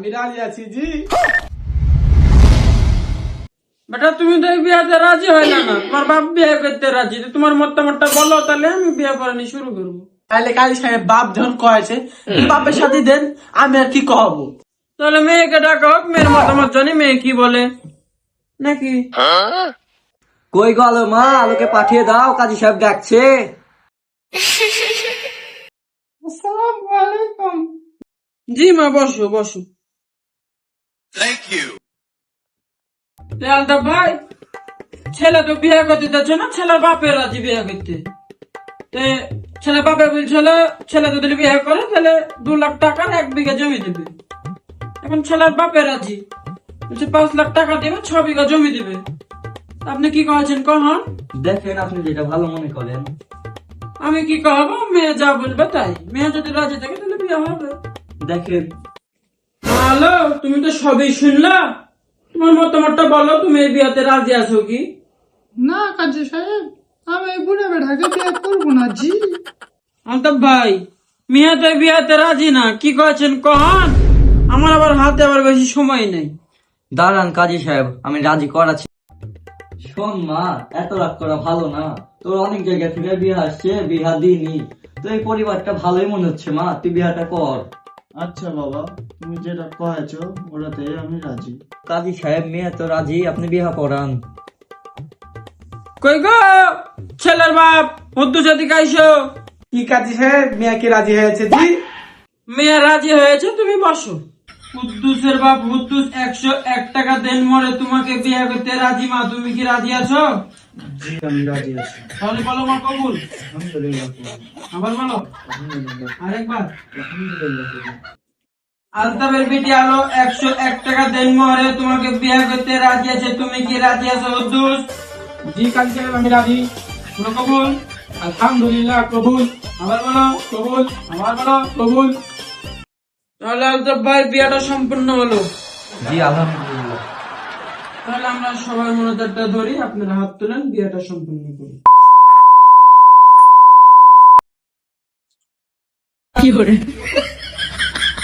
আমি রাজি আছি জি। বেটা তুমি তো এই বিয়াতে রাজি হইলে না। তোমার বাপ বিয়ে করতে রাজি। তো তোমার মতামতটা বলো তাহলে আমি বিয়ে করানি শুরু করব। তাহলে কাজী সাহেব বাপ যখন কয়েছে বাপের সাথে দেন আমি আর কি কহবো তাহলে মেয়েকে ডাকা হোক মেয়ের মতামত জানি মেয়ে কি বলে? নাকি? কই গেল মা? আলোকে পাঠিয়ে দাও কাজী সাহেব ডাকছে। জি মা বসো বসো। আলতা ভাই ছেলে তো বিয়ে করতে যাচ্ছে না ছেলের বাপের রাজি বিয়ে করতে। তে ছেলে বাপে বলছিল ছেলে যদি বিয়ে করে তাহলে দু লাখ টাকার এক বিঘা জমি দেবে। এখন ছেলের বাপের রাজি। বলছে পাঁচ লাখ টাকা দেবে ছ বিঘা জমি দেবে। আপনি কি কয়েছেন কখন দেখেন আপনি যেটা ভালো মনে করেন। আমি কি কহবো? মেয়ে যা বলবে তাই। মেয়ে যদি রাজি থাকে তাহলে বিয়ে হবে। দেখেন হ্যালো তুমি তো সবই শুনলা। তোমার মতামতটা বলো তুমি এই বিয়াতে রাজি আছো কি? না কাজী সাহেব আমি এই বুড়ে বেড়াকে বিয়ে করব না জি। আলতাফ ভাই মিয়া তো এই বিয়াতে রাজি না কি কয়েছেন কখন আমার আবার হাতে আবার বেশি সময় নেই। দাঁড়ান কাজী সাহেব আমি রাজি করাচ্ছি। শোন মা এত রাগ করা ভালো না। তোর অনেক জায়গা থেকে বিয়ে আসছে বিহা দিইনি। তো এই পরিবারটা ভালোই মনে হচ্ছে মা তুই বিহাটা কর। আচ্ছা বাবা। তুমি যেটা কয়েছ ওটাতে আমি রাজি। কাজী সাহেব মেয়ে তো রাজি আপনি বিহা করান। কই গো? ছেলের বাপ হদ্দু যদি কাইছো কি কাজী সাহেব মিয়া কি রাজি হয়েছে জি? মেয়ে রাজি হয়েছে তুমি বসো। কুদ্দুসের বাপ হুদ্দুস একশো এক টাকা দেন মরে তোমাকে বিয়ে করতে রাজি মা তুমি কি রাজি আছো? জি আমি রাজি আছি। তাহলে বলো মা কবুল। আবার বলো। আরেকবার। আলহামদুলিল্লাহ। আলতাবের বিটি আলো একশো এক টাকা দেন মরে তোমাকে বিয়ে করতে রাজি আছে। তুমি কি রাজি আছো হুদ্দুস জি সাহেব আমি রাজি। বলো কবুল? আলহামদুলিল্লাহ কবুল। আবার বলো কবুল? আমার বলো কবুল? তাহলে আলতাব ভাই বিয়েটা সম্পূর্ণ হলো। জি আলহামদুলিল্লাহ। তাহলে আমরা সবাই মনোদারটা ধরি আপনারা হাত তুলেন বিয়েটা সম্পূর্ণ করি। ए,